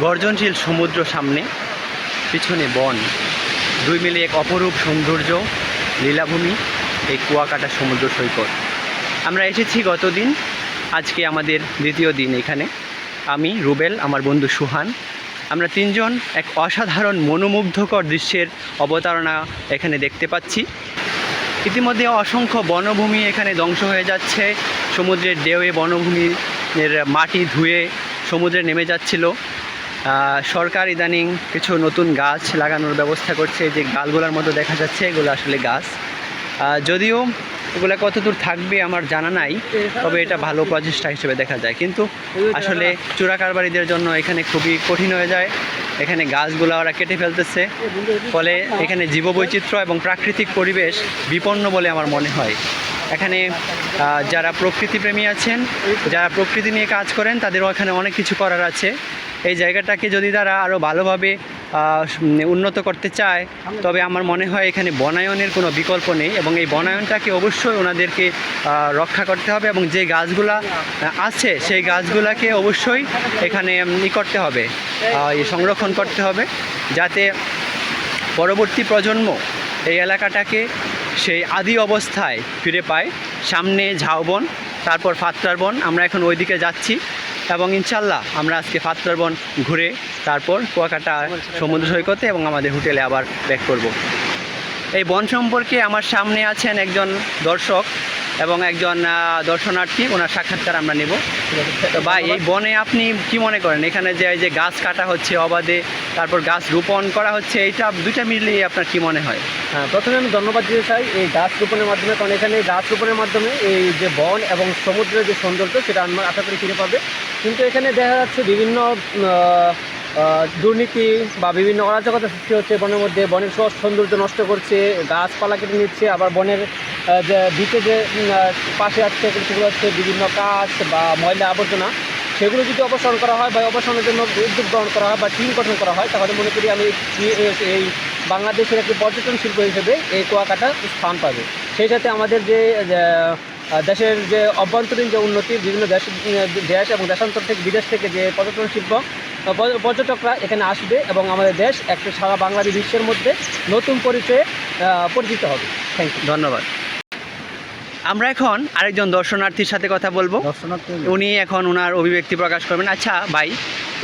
গর্জনশীল সমুদ্র সামনে, পিছনে বন। দুই মিলে এক অপরূপ সৌন্দর্য, লীলাভূমি, এই কুয়াকাটা সমুদ্র সৈকত। আমরা এসেছি গতদিন, আজকে আমাদের দ্বিতীয় দিন এখানে। আমি, রুবেল, আমার বন্ধু সুহান। আমরা তিনজন এক অসাধারণ মনোমুগ্ধকর দৃশ্যের অবতারণা এখানে দেখতে পাচ্ছি। ইতিমধ্যে অসংখ্য বনভূমি এখানে ধ্বংস হয়ে যাচ্ছে। সমুদ্রের ঢেউয়ে বনভূমির মাটি ধুয়ে সমুদ্রে নেমে যাচ্ছিল। সরকার ইদানিং কিছু নতুন গাছ লাগানোর ব্যবস্থা করছে, যে গালগুলোর মতো দেখা যাচ্ছে এগুলো আসলে গাছ। যদিও এগুলো কতদূর থাকবে আমার জানা নাই, তবে এটা ভালো প্রচেষ্টা হিসেবে দেখা যায়। কিন্তু আসলে চোরাকারবারিদের জন্য এখানে খুবই কঠিন হয়ে যায়। এখানে গাছগুলো ওরা কেটে ফেলতেছে। ফলে এখানে জীববৈচিত্র্য এবং প্রাকৃতিক পরিবেশ বিপন্ন বলে আমার মনে হয়। এখানে যারা প্রকৃতিপ্রেমী আছেন, যারা প্রকৃতি নিয়ে কাজ করেন, তাদেরও এখানে অনেক কিছু করার আছে। এই জায়গাটাকে যদি তারা আরও ভালোভাবে উন্নত করতে চায়, তবে আমার মনে হয় এখানে বনায়নের কোনো বিকল্প নেই এবং এই বনায়নটাকে অবশ্যই ওনাদেরকে রক্ষা করতে হবে এবং যে গাছগুলা আছে সেই গাছগুলাকে অবশ্যই এখানে ই করতে হবে সংরক্ষণ করতে হবে যাতে পরবর্তী প্রজন্ম এই এলাকাটাকে সেই আদি অবস্থায় ফিরে পায়। সামনে ঝাউবন তারপর ফাত্রার বন, আমরা এখন ওই দিকে যাচ্ছি। এবং ইনশাল্লাহ আমরা আজকে ফাত্রার বন ঘুরে তারপর কুয়াকাটা, সমুদ্র সৈকতে এবং আমাদের হোটেলে আবার ব্যাক করব। এই বন সম্পর্কে আমার সামনে আছেন একজন দর্শক। এবং একজন দর্শনার্থী, ওনার সাক্ষাৎকার আমরা নেব। তো ভাই, এই বনে আপনি কি মনে করেন? এখানে যে, এই যে গাছ কাটা হচ্ছে অবাধে, তারপর গাছ রোপণ করা হচ্ছে, এইটা দুইটা মিলিয়ে আপনার কি মনে হয়? হ্যাঁ প্রথমে আমি ধন্যবাদ দিতে চাই এই গাছ রোপণের মাধ্যমে, কারণ এখানে গাছ রোপণের মাধ্যমে এই যে বন এবং সমুদ্রের যে সৌন্দর্য, সেটা আমরা আশা করি ফিরে পাবে। কিন্তু এখানে দেখা যাচ্ছে বিভিন্ন দুর্নীতি বা বিভিন্ন অরাজকতা সৃষ্টি হচ্ছে, বনের মধ্যে বনের সব সৌন্দর্য নষ্ট করছে, গাছপালা কেটে নিচ্ছে, আবার বনের যে বিচে যে পাশে আছে সেগুলো হচ্ছে বিভিন্ন কাঠ বা ময়লা আবর্জনা। সেগুলো যদি অপসারণ করা হয় বা অপসারণের জন্য উদ্যোগ গ্রহণ করা হয় বা টিম গঠন করা হয়, তাহলে মনে করি আমি এই- বাংলাদেশের একটি পর্যটন শিল্প হিসেবে এই কুয়াকাটা স্থান পাবে। সেই সাথে আমাদের যে দেশের যে অভ্যন্তরীণ যে উন্নতি, বিভিন্ন দেশ দেশ এবং দেশান্তর থেকে বিদেশ থেকে যে পর্যটন শিল্প পর্যটকরা এখানে আসবে এবং আমাদের দেশ একটা সারা বাংলাদেশ বিশ্বের মধ্যে নতুন পরিচয়ে পরিচিত হবে। থ্যাংক ইউ ধন্যবাদ। আমরা এখন আরেকজন দর্শনার্থীর সাথে কথা বলব। দর্শনার্থী উনি এখন ওনার অভিব্যক্তি প্রকাশ করবেন। আচ্ছা ভাই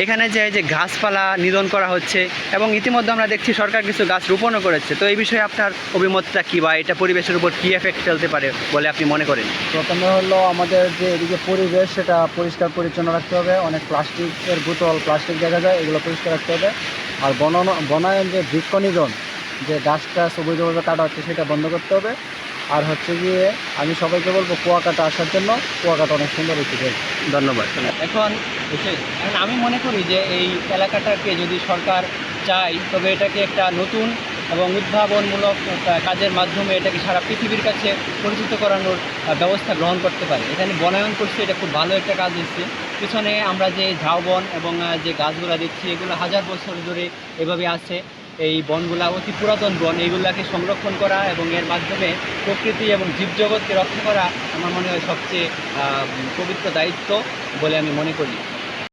এখানে যে যে গাছপালা নিধন করা হচ্ছে এবং ইতিমধ্যে আমরা দেখছি সরকার কিছু গাছ রোপণও করেছে। তো এই বিষয়ে আপনার অভিমতটা কী বা এটা পরিবেশের উপর কী এফেক্ট ফেলতে পারে বলে আপনি মনে করেন? প্রথমে হলো আমাদের যে এদিকে পরিবেশ, সেটা পরিষ্কার পরিচ্ছন্ন রাখতে হবে। অনেক প্লাস্টিকের বোতল, প্লাস্টিক দেখা যায়, এগুলো পরিষ্কার রাখতে হবে। আর বনায়ন বনায়ন যে বৃক্ষ নিধন, যে গাছটা সবুজভাবে কাটা হচ্ছে, সেটা বন্ধ করতে হবে। আর হচ্ছে গিয়ে আমি সবাইকে বলব কুয়াকাটা আসার জন্য কুয়াকাটা অনেক সুন্দর হচ্ছে ধন্যবাদ। এখন এখন আমি মনে করি যে এই এলাকাটাকে যদি সরকার চায় তবে এটাকে একটা নতুন এবং উদ্ভাবনমূলক একটা কাজের মাধ্যমে এটাকে সারা পৃথিবীর কাছে পরিচিত করানোর ব্যবস্থা গ্রহণ করতে পারে। এখানে বনায়ন করছে এটা খুব ভালো একটা কাজ হচ্ছে পিছনে আমরা যে ঝাউবন এবং যে গাছগুলো দেখছি এগুলো হাজার বছর ধরে এভাবে আছে। এই বনগুলা অতি পুরাতন বন, এইগুলাকে সংরক্ষণ করা এবং এর মাধ্যমে প্রকৃতি এবং জীবজগৎকে রক্ষা করা আমার মনে হয় সবচেয়ে পবিত্র দায়িত্ব বলে আমি মনে করি।